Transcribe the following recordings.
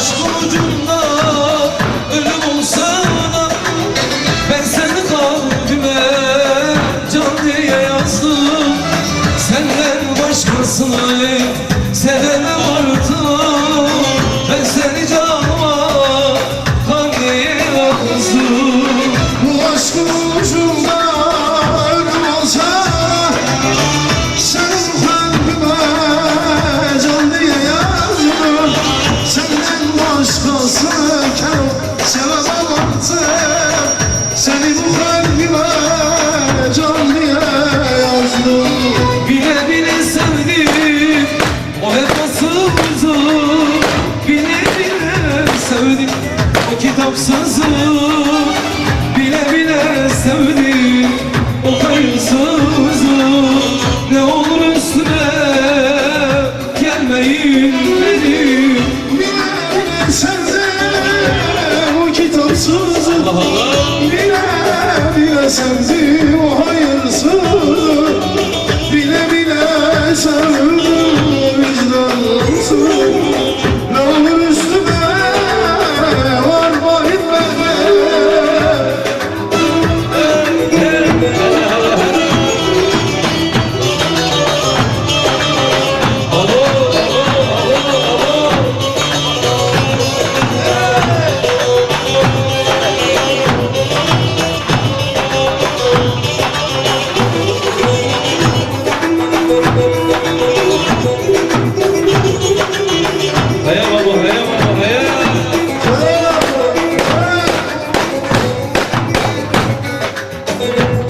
Aşkın ucunda ölüm olsa da Ben seni kalbime can yazdım. Senden başkasını sevemem Seni bu kalbime can diye yazdım. Bile bile sevdim o vefasızı Bile bile sevdim o kitapsızı Bile bile sevdim bile sevdim o hayırsızı Bile bile sevdim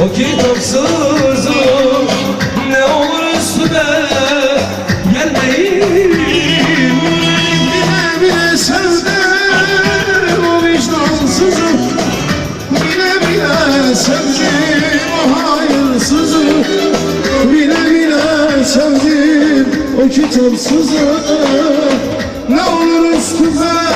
o kitapsızı Ne olur üstüne gelmeyin. Bile bile sevdim o vicdansızı Bile bile sevdim o hayırsızı Bile bile sevdim o kitapsızı Ne olur üstüme